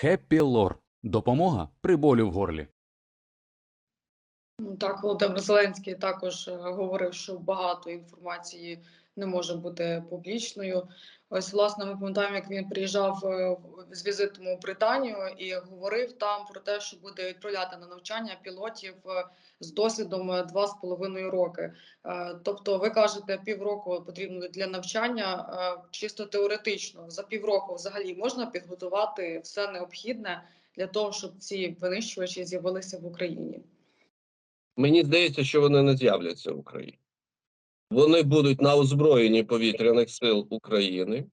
Хеппі Лор. Допомога при болю в горлі. Ну, Так, Володимир Зеленський також е, говорив, що багато інформації не може бути публічною. Ось, власне, ми пам'ятаємо, як він приїжджав е, з візитом у Британію і говорив там про те, що буде відправляти на навчання пілотів е, з досвідом е, два з половиною роки. Е, Тобто, ви кажете, півроку потрібно для навчання е, чисто теоретично. За півроку взагалі можна підготувати все необхідне для того, щоб ці винищувачі з'явилися в Україні. Мені здається, що вони не з'являться в Україні. Вони будуть на озброєнні повітряних сил України,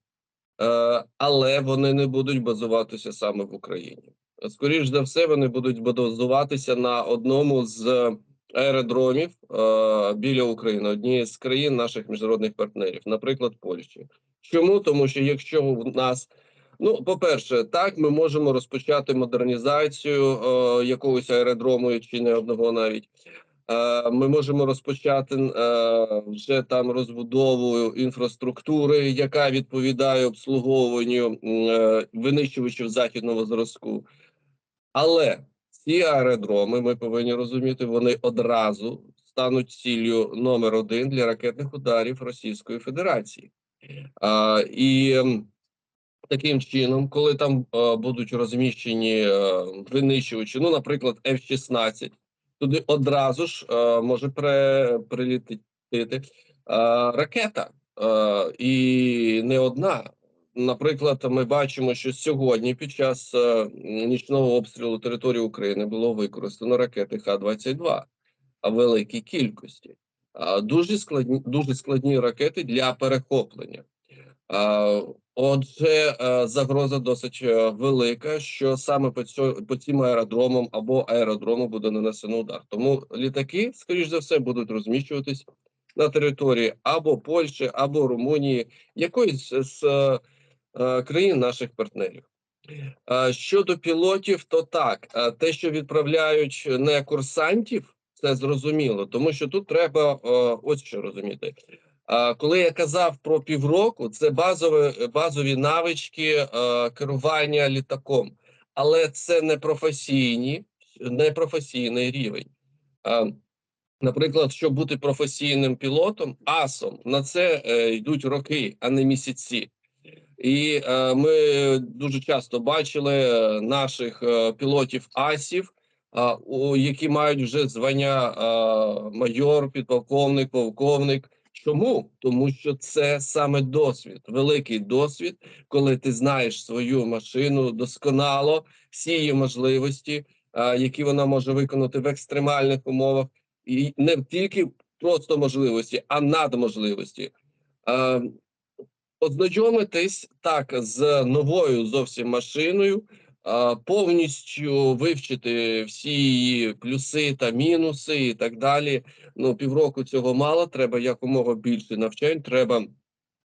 е, але вони не будуть базуватися саме в Україні. Скоріше за все, вони будуть базуватися на одному з аеродромів е, біля України, однієї з країн наших міжнародних партнерів, наприклад, Польщі. Чому? Тому що якщо в нас Ну, по-перше, так ми можемо розпочати модернізацію е, якогось аеродрому чи не одного навіть. Е, ми можемо розпочати е, вже там розбудову інфраструктури, яка відповідає обслуговуванню е, винищувачів західного зразку. Але ці аеродроми, ми повинні розуміти, вони одразу стануть ціллю номер один для ракетних ударів Російської Федерації. І таким чином, коли там будуть розміщені винищувачі, ну, наприклад, F-16, туди одразу ж е, може при, прилітити е, ракета, е, і не одна. Наприклад, ми бачимо, що сьогодні під час нічного обстрілу території України було використано ракети Х-22 а в великій кількості. Дуже складні, дуже складні ракети для перехоплення. Отже, е, загроза досить е, велика, що саме по цьо, по цим аеродромам або аеродрому буде нанесено удар. Тому літаки, скоріш за все, будуть розміщуватись на території або Польщі, або Румунії, якоїсь з е, країн наших партнерів. Щодо пілотів, то так, те, що відправляють не курсантів, це зрозуміло, тому що тут треба ось що розуміти. Коли я казав про півроку, це базові, базові навички керування літаком, але це не професійні, не професійний рівень. Наприклад, щоб бути професійним пілотом, асом на це е, йдуть роки, а не місяці. І е, ми дуже часто бачили е, наших пілотів асів, які мають вже звання майор, підполковник, полковник. Чому? Тому що це саме досвід, великий досвід, коли ти знаєш свою машину досконало, всі її можливості, які вона може виконати в екстремальних умовах, і не тільки просто можливості, а надможливості. Ознайомитись так з новою зовсім машиною, повністю вивчити всі її плюси та мінуси і так далі. Ну, півроку цього мало. Треба якомога більше навчань, треба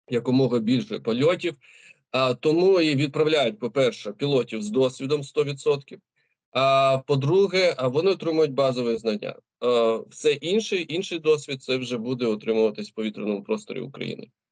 якомога більше польотів. А, тому і відправляють, по-перше, пілотів з досвідом 100%. А по-друге, вони отримують базові знання. Все інше, інший досвід це вже буде отримуватись в повітряному просторі України.